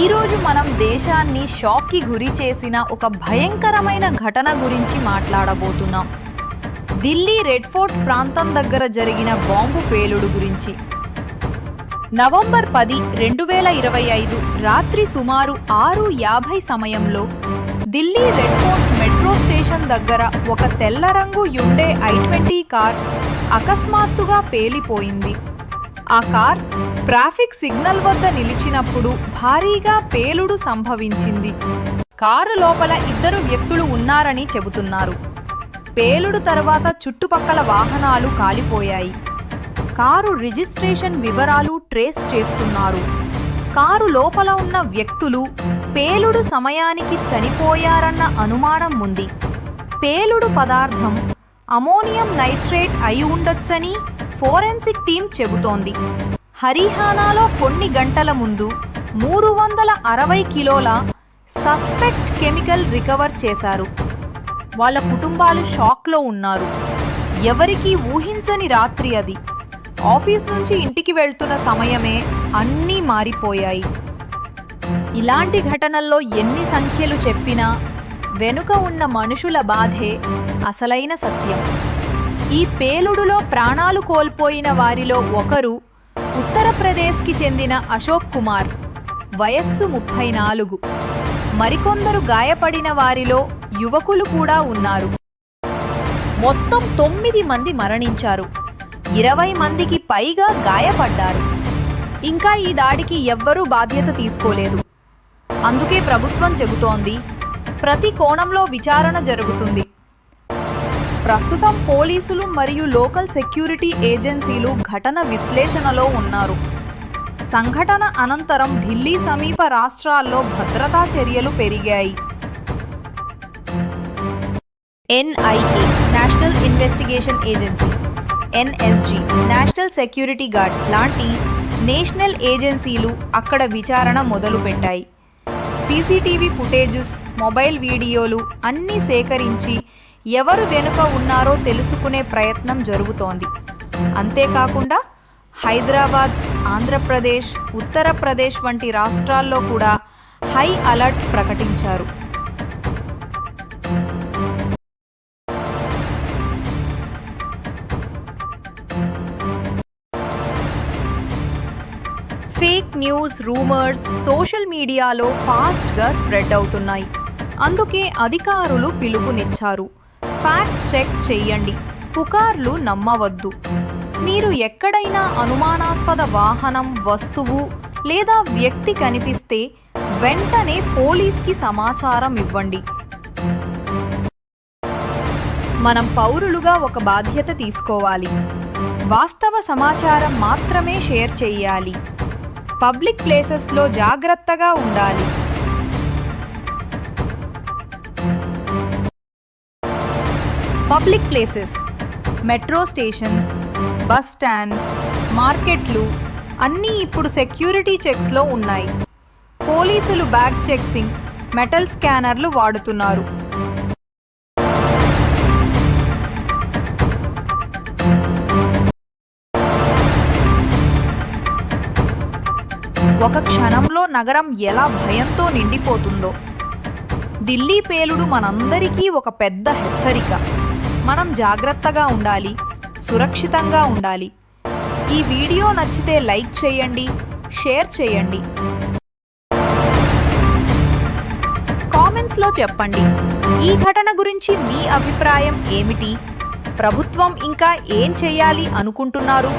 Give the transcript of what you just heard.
ఈరోజు మనం దేశాన్ని షాక్కి గురి చేసిన ఒక భయంకరమైన ఘటన గురించి మాట్లాడబోతున్నాం. ఢిల్లీ రెడ్ ఫోర్ట్ ప్రాంతం దగ్గర జరిగిన బాంబు పేలుడు గురించి. నవంబర్ పది రెండు వేల ఇరవై ఐదు రాత్రి సుమారు ఆరు యాభై సమయంలో Delhi red fort metro station దగ్గర ఒక తెల్ల రంగు యుండే ఐ ట్వంటీ కార్ అకస్మాత్తుగా పేలిపోయింది. ఆ కార్ ట్రాఫిక్ సిగ్నల్ వద్ద నిలిచినప్పుడు భారీగా పేలుడు సంభవించింది. కారు లోపల ఇద్దరు వ్యక్తులు ఉన్నారని చెబుతున్నారు. పేలుడు తర్వాత చుట్టుపక్కల వాహనాలు కాలిపోయాయి. కారు రిజిస్ట్రేషన్ వివరాలు ట్రేస్ చేస్తున్నారు. కారు లోపల ఉన్న వ్యక్తులు పేలుడు సమయానికి చనిపోయారన్న అనుమానం ఉంది. పేలుడు పదార్థం అమోనియం నైట్రేట్ అయి ఉండొచ్చని ఫోరెన్సిక్ టీం చెబుతోంది. హరియానాలో కొన్ని గంటల ముందు మూడు వందల అరవై కిలోల సస్పెక్ట్ కెమికల్ రికవర్ చేశారు. వాళ్ళ కుటుంబాలు షాక్లో ఉన్నారు. ఎవరికీ ఊహించని రాత్రి అది. ఆఫీస్ నుంచి ఇంటికి వెళ్తున్న సమయమే అన్నీ మారిపోయాయి. ఇలాంటి ఘటనల్లో ఎన్ని సంఖ్యలు చెప్పినా వెనుక ఉన్న మనుషుల బాధే అసలైన సత్యం. ఈ పేలుడులో ప్రాణాలు కోల్పోయిన వారిలో ఒకరు ఉత్తరప్రదేశ్కి చెందిన అశోక్ కుమార్ వయస్సు ముప్పై నాలుగు మరికొందరు గాయపడిన వారిలో యువకులు కూడా ఉన్నారు. మొత్తం తొమ్మిది మంది మరణించారు. ఇరవై మందికి పైగా గాయపడ్డారు. ఇంకా ఈ దాడికి ఎవ్వరూ బాధ్యత తీసుకోలేదు. అందుకే ప్రభుత్వం చెబుతోంది ప్రతి కోణంలో విచారణ జరుగుతుంది. ప్రస్తుతం పోలీసులు మరియు లోకల్ సెక్యూరిటీ ఏజెన్సీలు ఘటన విశ్లేషణలో ఉన్నారు. సంఘటన అనంతరం ఢిల్లీ సమీప రాష్ట్రాల్లో భద్రతా చర్యలు పెరిగాయి. NIA national investigation agency NSG national security guard లాంటి నేషనల్ ఏజెన్సీలు అక్కడ విచారణ మొదలుపెట్టాయి. సీసీటీవీ ఫుటేజెస్ మొబైల్ వీడియోలు అన్నీ సేకరించి ఎవరు వెనుక ఉన్నారో తెలుసుకునే ప్రయత్నం జరుగుతోంది. అంతేకాకుండా హైదరాబాద్ ఆంధ్రప్రదేశ్ ఉత్తరప్రదేశ్ వంటి రాష్ట్రాల్లో కూడా హై అలర్ట్ ప్రకటించారు. ఫేక్ న్యూస్ రూమర్స్ సోషల్ మీడియాలో ఫాస్ట్గా స్ప్రెడ్ అవుతున్నాయి. అందుకే అధికారులు పిలుపునిచ్చారు. ఫ్యాక్ట్ చెక్ చేయండి పుకార్లు నమ్మవద్దు. మీరు ఎక్కడైనా అనుమానాస్పద వాహనం వస్తువు లేదా వ్యక్తి కనిపిస్తే వెంటనే పోలీస్కి సమాచారం ఇవ్వండి. మనం పౌరులుగా ఒక బాధ్యత తీసుకోవాలి. వాస్తవ సమాచారం మాత్రమే షేర్ చేయాలి పబ్లిక్ ప్లేసెస్లో జాగ్రత్తగా ఉండాలి. Public places metro stations bus stands మార్కెట్లు అన్నీ ఇప్పుడు సెక్యూరిటీ చెక్స్లో ఉన్నాయి. పోలీసులు బ్యాగ్ చెక్సింగ్ మెటల్ స్కానర్లు వాడుతున్నారు. ఒక క్షణంలో నగరం ఎలా భయంతో నిండిపోతుందో. ఢిల్లీ పేలుడు మనందరికీ ఒక పెద్ద హెచ్చరిక. మనం జాగ్రత్తగా ఉండాలి సురక్షితంగా ఉండాలి. ఈ వీడియో నచ్చితే లైక్ చేయండి షేర్ చేయండి. కామెంట్స్లో చెప్పండి ఈ ఘటన గురించి మీ అభిప్రాయం ఏమిటి? ప్రభుత్వం ఇంకా ఏం చేయాలి అనుకుంటున్నారు?